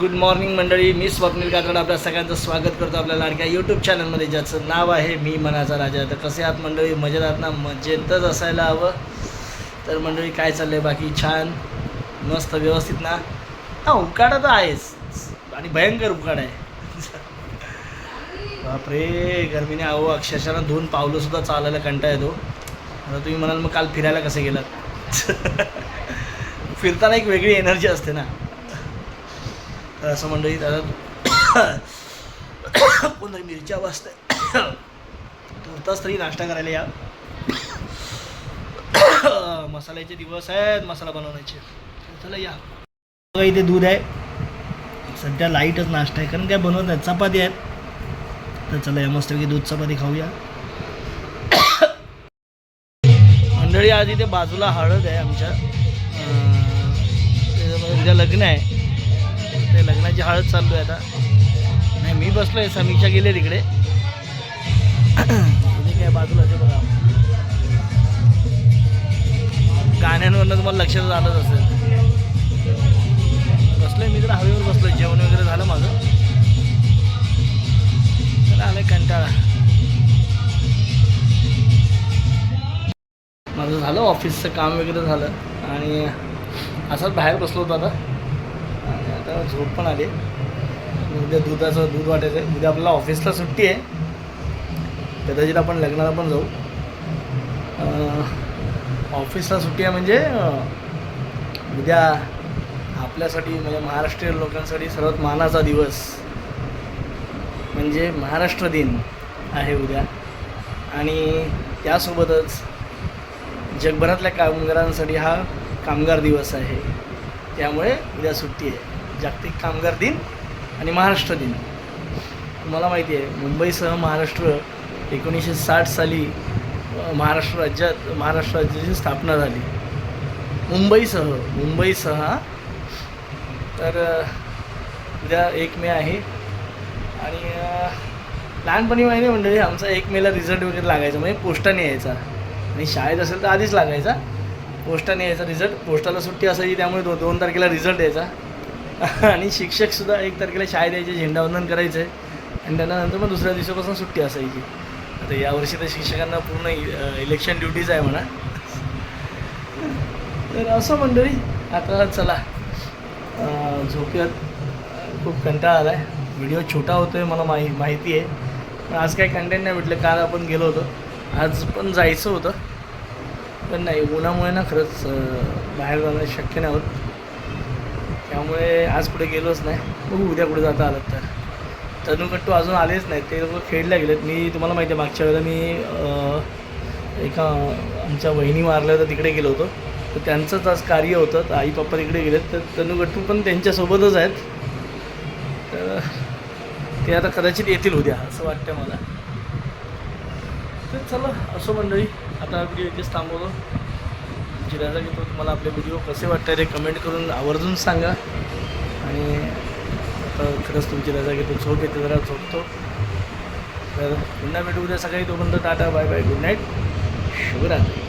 Good morning मंडळी मी स्वप्नील काकड आपल्या सगळ्यांचं स्वागत करतो आपल्या लाडक्या यूट्यूब चॅनलमध्ये ज्याचं नाव आहे मी मनाचा राजा. तर कसे आहात मंडळी? मजेत आहात ना? मजेतच असायला हवं. तर मंडळी काय चाललं आहे बाकी छान? मस्त? व्यवस्थित ना? हा उकाडा तर आहेच. आणि भयंकर उकाड आहे. बापरे गर्मीने अहो अक्षरशः दोन पावलंसुद्धा चालायला कंटा येतो. आता तुम्ही म्हणाल मग काल फिरायला कसे गेलात? फिरताना एक वेगळी एनर्जी असते ना. तर असं मंडळी आता कोणतरी मिरच्या वाजते तुर्तास तरी नाश्ता करायला या. मसाल्याचे दिवस आहेत मसाला बनवण्याचे. चला या. बघा इथे दूध आहे. सध्या लाईटच नाश्ता आहे कारण काय बनवत नाही चपाती आहेत. तर चला या मस्तपैकी दूध चपाती खाऊया. मंडळी आज इथे बाजूला हळद आहे आमच्या. उद्या लग्न आहे. ते लग्नाची हळद चालू आहे आता. नाही मी बसलो आहे समीक्षा गेले तिकडे. इथे काय बाजूला ते बघा. गाण्यांवरनं तुम्हाला लक्षात आलंच असेल. बसलोय मी तर हवेवर बसलो जेवण वगैरे झालं माझं. तर आलं कंटाळा. माझं झालं ऑफिसचं काम वगैरे झालं. आणि असंच बाहेर बसलो होतो आता. आता झोप पण आली. उद्या दुधाचं दूध वाटायचं. आहे उद्या आपल्याला ऑफिसला सुट्टी आहे. कदाचित आपण लग्नाला पण जाऊ. ऑफिसला सुट्टी आहे म्हणजे उद्या आपल्यासाठी म्हणजे महाराष्ट्रीयन लोकांसाठी सर्वात मानाचा दिवस. म्हणजे महाराष्ट्र दिन आहे उद्या. आणि त्यासोबतच जगभरातल्या कामगारांसाठी हा कामगार दिवस आहे. त्यामुळे उद्या सुट्टी आहे. जागतिक कामगार दिन आणि महाराष्ट्र दिन. तुम्हाला माहिती आहे मुंबईसह महाराष्ट्र एकोणीसशे साठ साली महाराष्ट्र राज्यात महाराष्ट्र राज्याची स्थापना झाली. मुंबईसह मुंबईसह तर उद्या एक मे आहे. आणि लहानपणी माहिती आहे मंडळी आमचा एक मेला रिझल्ट वगैरे लागायचा म्हणजे पोस्टाने यायचा. आणि शाळेत असेल तर आधीच लागायचा. पोस्टाने यायचा रिझल्ट. पोस्टाला सुट्टी असायची त्यामुळे दो दोन तारखेला रिझल्ट यायचा. आणि शिक्षकसुद्धा एक तारखेला शाळेत यायचे झेंडावंदन करायचे. आणि त्यांना मग दुसऱ्या दिवसापासून सुट्टी असायची. आता यावर्षी तर शिक्षकांना पूर्ण इलेक्शन ड्युटीज आहे म्हणा. तर असं मंडळी आता चला. अं, झोपेत खूप कंटाळा आला आहे व्हिडिओ छोटा होतो आहे मला माहि माहिती आहे. पण आज काही कंटेंट नाही भेटलं. काल आपण गेलो होतो. आज पण जायचं होतं. पण नाही उन्हामुळे ना खरंच बाहेर जाणं शक्य नाही होत. त्यामुळे आज कुठे गेलोच नाही. बघू उद्या कुठे जाता आलं तर. तनुकट्टू अजून आलेच नाहीत ते लोक खेळल्या गेलेत. मी तुम्हाला माहिती आहे मागच्या वेळेला मी एका आमच्या वहिनी मारल्या होत्या तिकडे गेलो होतो. तर त्यांचंच आज कार्य होतं. तर आई पप्पा तिकडे गेलेत. तर तनुकट्टू पण त्यांच्यासोबतच आहेत. तर ते आता कदाचित येतील उद्या असं वाटतं मला. तर चला असं मंडळी आता व्हिडिओ इथेच थांबवतो. जिराजा घेतो. तुम्हाला आपले व्हिडिओ कसे वाटतात ते कमेंट करून आवर्जून सांगा. आणि आता खरंच तुमची रजा घेतो. झोप येते जरा झोपतो. तर पुन्हा भेटू उद्या सकाळी. तोपर्यंत tata bye bye. Good night शुभरात्री.